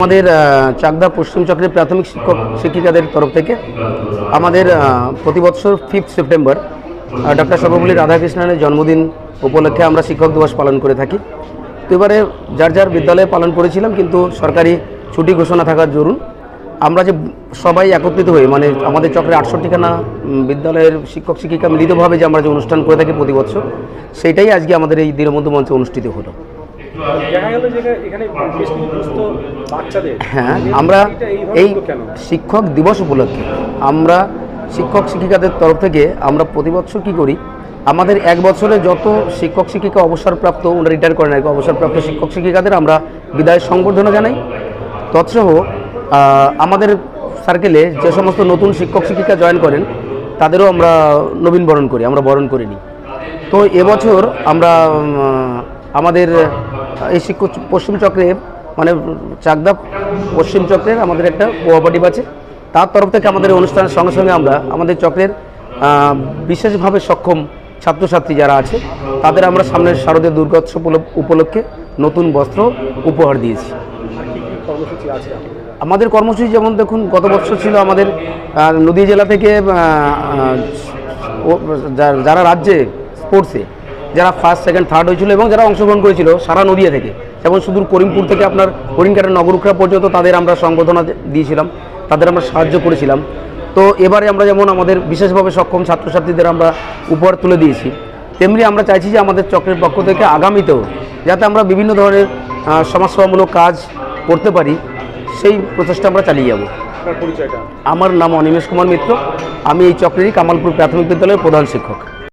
আমাদের চাকদা পশ্চিম চক্রের প্রাথমিক শিক্ষক শিক্ষিকাদের তরফ থেকে আমাদের প্রতি বছর ফিফথ সেপ্টেম্বর ডক্টর সর্বপল্লী রাধাকৃষ্ণনের জন্মদিন উপলক্ষে আমরা শিক্ষক দিবস পালন করে থাকি। তো এবারে যার যার বিদ্যালয়ে পালন করেছিলাম, কিন্তু সরকারি ছুটি ঘোষণা থাকার জরুন আমরা যে সবাই একত্রিত হয়ে মানে আমাদের চক্রের আটষট্টিখানা বিদ্যালয়ের শিক্ষক শিক্ষিকা মিলিতভাবে যে আমরা যে অনুষ্ঠান করে থাকি প্রতি বছর, সেইটাই আজকে আমাদের এই দীনবন্ধু মঞ্চে অনুষ্ঠিত হলো। হ্যাঁ আমরা এই শিক্ষক দিবস উপলক্ষে আমরা শিক্ষক শিক্ষিকাদের তরফ থেকে আমরা প্রতি বছর কী করি? আমাদের এক বছরে যত শিক্ষক শিক্ষিকা অবসরপ্রাপ্ত ওনারা রিটায়ার করেন আর কি, অবসরপ্রাপ্ত শিক্ষক শিক্ষিকাদের আমরা বিদায় সংবর্ধনা জানাই। তৎসহ আমাদের সার্কেলে যে সমস্ত নতুন শিক্ষক শিক্ষিকা জয়েন করেন তাদেরও আমরা নবীন বরণ করি আমরা বরণ করে নিই তো এবছর আমরা আমাদের শিক্ষক পশ্চিম চক্রে মানে চাকদা পশ্চিম চক্রের আমাদের একটা কোঅপারেটিভ আছে তার তরফ থেকে আমাদের অনুষ্ঠানের সঙ্গে সঙ্গে আমরা আমাদের চক্রের বিশেষভাবে সক্ষম ছাত্রছাত্রী যারা আছে, তাদের আমরা সামনের শারদীয় দুর্গোৎসব উপল- উপলক্ষে নতুন বস্ত্র উপহার দিয়েছি? আমাদের কর্মসূচি যেমন দেখুন, গত বছর ছিল আমাদের নদীয়া জেলা থেকে যারা রাজ্যে স্পোর্টসে যারা ফার্স্ট সেকেন্ড থার্ড হয়েছিল এবং যারা অংশগ্রহণ করেছিল সারা নদিয়া থেকে। যেমন সুদূর করিমপুর থেকে আপনার হরিণকাটা নগরুখরা পর্যন্ত তাদের আমরা সংবর্ধনা দিয়েছিলাম তাদের আমরা সাহায্য করেছিলাম। তো এবারে আমরা যেমন আমাদের বিশেষভাবে সক্ষম ছাত্রছাত্রীদের আমরা উপহার তুলে দিয়েছি তেমনি আমরা চাইছি যে আমাদের চক্রের পক্ষ থেকে আগামীতেও যাতে আমরা বিভিন্ন ধরনের সমাজসেবামূলক কাজ করতে পারি সেই প্রচেষ্টা আমরা চালিয়ে যাব। আমার নাম অনিমেষ কুমার মিত্র আমি এই চক্রেরই কামালপুর প্রাথমিক বিদ্যালয়ের প্রধান শিক্ষক।